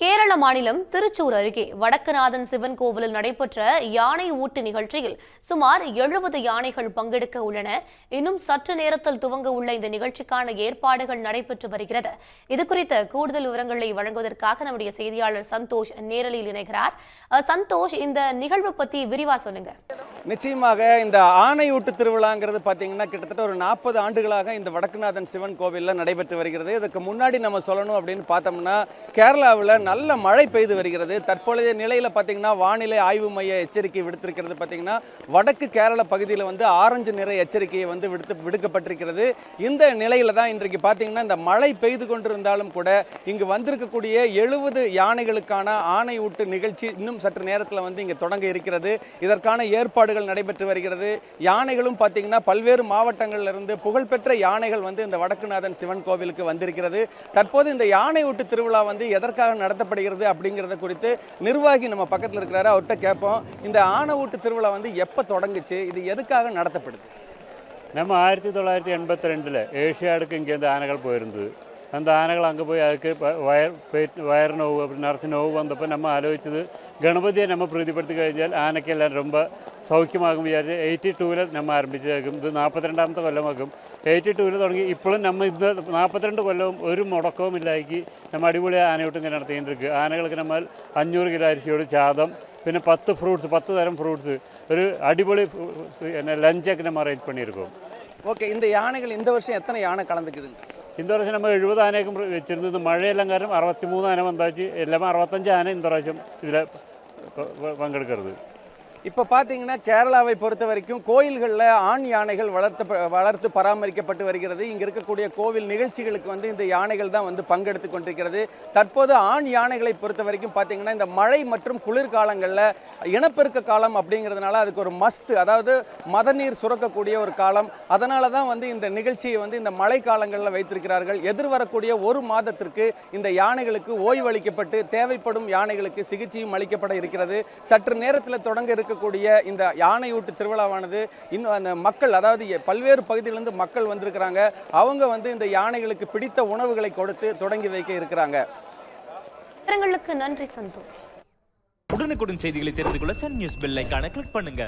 கேரள மாநிலம் திருச்சூர் அருகே வடக்குநாதன் சிவன் கோவிலில் நடைபெற்ற யானை ஊட்டு நிகழ்ச்சியில் சுமார் எழுபது யானைகள் பங்கெடுக்க உள்ளன. இன்னும் சற்று நேரத்தில் துவங்க உள்ள இந்த நிகழ்ச்சிக்கான ஏற்பாடுகள் நடைபெற்று வருகிறது. இதுகுறித்த கூடுதல் விவரங்களை வழங்குவதற்காக நம்முடைய செய்தியாளர் சந்தோஷ் நேரலில் இணைகிறார். அஹ், சந்தோஷ் இந்த நிகழ்வு பத்தி விரிவா சொல்லுங்க. நிச்சயமாக இந்த ஆணையூட்டு திருவிழாங்கிறது பார்த்தீங்கன்னா கிட்டத்தட்ட ஒரு நாற்பது ஆண்டுகளாக இந்த வடக்குநாதன் சிவன் கோவிலில் நடைபெற்று வருகிறது. இதுக்கு முன்னாடி நம்ம சொல்லணும் அப்படின்னு பார்த்தோம்னா கேரளாவில் நல்ல மழை பெய்து வருகிறது. தற்பொழுதைய நிலையில் பார்த்தீங்கன்னா வானிலை ஆய்வு மைய எச்சரிக்கை விடுத்திருக்கிறது பார்த்தீங்கன்னா வடக்கு கேரள பகுதியில் வந்து ஆரஞ்சு நிற எச்சரிக்கையை வந்து விடுத்து விடுக்கப்பட்டிருக்கிறது. இந்த நிலையில தான் இன்றைக்கு பார்த்தீங்கன்னா இந்த மழை பெய்து கொண்டிருந்தாலும் கூட இங்கு வந்திருக்கக்கூடிய எழுபது யானைகளுக்கான ஆணையூட்டு நிகழ்ச்சி இன்னும் சற்று நேரத்தில் வந்து இங்கே தொடங்க இருக்கிறது. இதற்கான ஏற்பாடு ஏற்பாடுகள் நடைபெற்று வருகிறது. யானைகளும் பார்த்தீங்கன்னா பல்வேறு மாவட்டங்கள்ல இருந்து புகழ்பெற்ற யானைகள் வந்து இந்த வடக்குநாதன் சிவன் கோவிலுக்கு வந்திருக்கிறது. தற்போது இந்த யானை ஊட்டு திருவிழா வந்து எதற்காக நடத்தப்படுகிறது அப்படிங்கிறத குறித்து நிர்வாகி நம்ம பக்கத்தில் இருக்கிறாரு அவர்கிட்ட கேட்போம். இந்த ஆனை ஊட்டு திருவிழா வந்து எப்போ தொடங்குச்சு? இது எதுக்காக நடத்தப்படுது? நம்ம ஆயிரத்தி தொள்ளாயிரத்தி எண்பத்தி ரெண்டில் ஏഷ്യാடுக்கு இங்கேருந்து ஆனைகள் போயிருந்தது. அந்த ആനകൾ അങ്ങ് போய் അതൊക്കെ വയർ വയർ നോവ് അപ്പം നർസ് നോവ് വന്നപ്പോൾ നമ്മൾ ആലോചിച്ചത് ഗണപതിയെ നമ്മൾ പ്രീതിപ്പെടുത്തി കഴിഞ്ഞാൽ ആനയ്ക്കെല്ലാം ரொம்ப സൗഖ്യമാകും വിചാരിച്ച് എയ്റ്റി ടൂവിൽ നമ്മൾ ആരംഭിച്ചതാക്കും ഇത് നാൽപ്പത്തിരണ്ടാമത്തെ കൊല്ലമാക്കും. എയ്റ്റി ടൂവിൽ തുടങ്ങി ഇപ്പോഴും നമ്മൾ ഇത് നാൽപ്പത്തിരണ്ട് കൊല്ലവും ഒരു മുടക്കവും ഇല്ലാക്കി നമ്മൾ അടിപൊളി ആനയോട്ട് ഇങ്ങനെ നടത്തിയിട്ടുണ്ട് ആനകൾക്ക് നമ്മൾ അഞ്ഞൂറ് കിലോ അരിശിയോട് ചാതം പിന്നെ പത്ത് ഫ്രൂട്ട്സ് പത്ത് തരം ഫ്രൂട്ട്സ് ഒരു അടിപൊളി ലഞ്ചൊക്കെ നമ്മൾ അറേഞ്ച് பண்ணியிருக்கோம் ஓகே இந்த யானைகள் இந்த എത്ര எத்தனை കളം கலந்துக்குதுங்க ഇന്തോറാശ്യം നമ്മൾ എഴുപത് ആനയൊക്കെ വെച്ചിരുന്നത്. മഴയെല്ലാം കാരണം അറുപത്തി മൂന്ന് ആന വന്നാച്ച് എല്ലാം അറുപത്തഞ്ച് ആന ഇന്തോറാശ്യം ഇതിൽ പങ്കെടുക്കരുത്. இப்போ பார்த்தீங்கன்னா கேரளாவை பொறுத்த வரைக்கும் கோயில்களில் ஆண் யானைகள் வளர்த்து வளர்த்து பராமரிக்கப்பட்டு வருகிறது. இங்கே இருக்கக்கூடிய கோவில் நிகழ்ச்சிகளுக்கு வந்து இந்த யானைகள் தான் வந்து பங்கெடுத்து கொண்டிருக்கிறது. தற்போது ஆண் யானைகளை பொறுத்த வரைக்கும் பார்த்தீங்கன்னா இந்த மழை மற்றும் குளிர்காலங்களில் இனப்பெருக்க காலம் அப்படிங்கிறதுனால அதுக்கு ஒரு மஸ்து அதாவது மதநீர் சுரக்கக்கூடிய ஒரு காலம். அதனால தான் வந்து இந்த நிகழ்ச்சியை வந்து இந்த மழை காலங்களில் வைத்திருக்கிறார்கள். எதிர்வரக்கூடிய ஒரு மாதத்திற்கு இந்த யானைகளுக்கு ஓய்வளிக்கப்பட்டு தேவைப்படும் யானைகளுக்கு சிகிச்சையும் அளிக்கப்பட இருக்கிறது. சற்று நேரத்தில் தொடங்க இருக்கக்கூடிய இந்த யானையூட்டு திருவிழாவானது இன்னும் அந்த மக்கள் அதாவது பல்வேறு பகுதியிலிருந்து மக்கள் வந்திருக்கிறாங்க. அவங்க வந்து இந்த யானைகளுக்கு பிடித்த உணவுகளை கொடுத்து தொடங்கி வைக்க இருக்கிறாங்க. நன்றி சந்தோஷ். உடனுக்குடன் செய்திகளை தெரிந்து கொள்ள சன் நியூஸ் பெல் ஐகானை கிளிக் பண்ணுங்க.